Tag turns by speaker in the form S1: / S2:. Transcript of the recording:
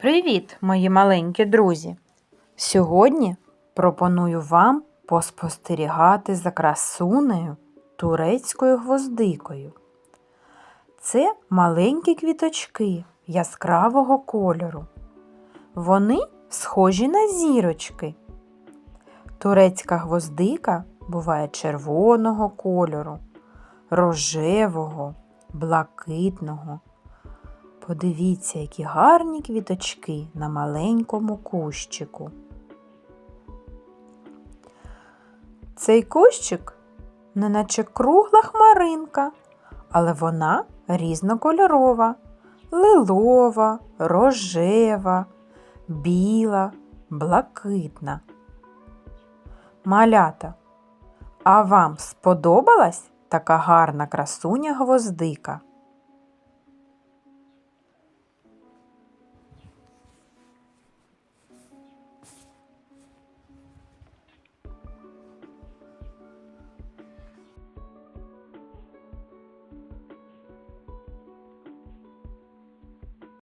S1: Привіт, мої маленькі друзі! Сьогодні пропоную вам поспостерігати за красунею турецькою гвоздикою. Це маленькі квіточки яскравого кольору. Вони схожі на зірочки. Турецька гвоздика буває червоного кольору, рожевого, блакитного. Подивіться, які гарні квіточки на маленькому кущику. Цей кущик неначе кругла хмаринка, але вона різнокольорова, лилова, рожева, біла, блакитна. Малята, а вам сподобалась така гарна красуня гвоздика?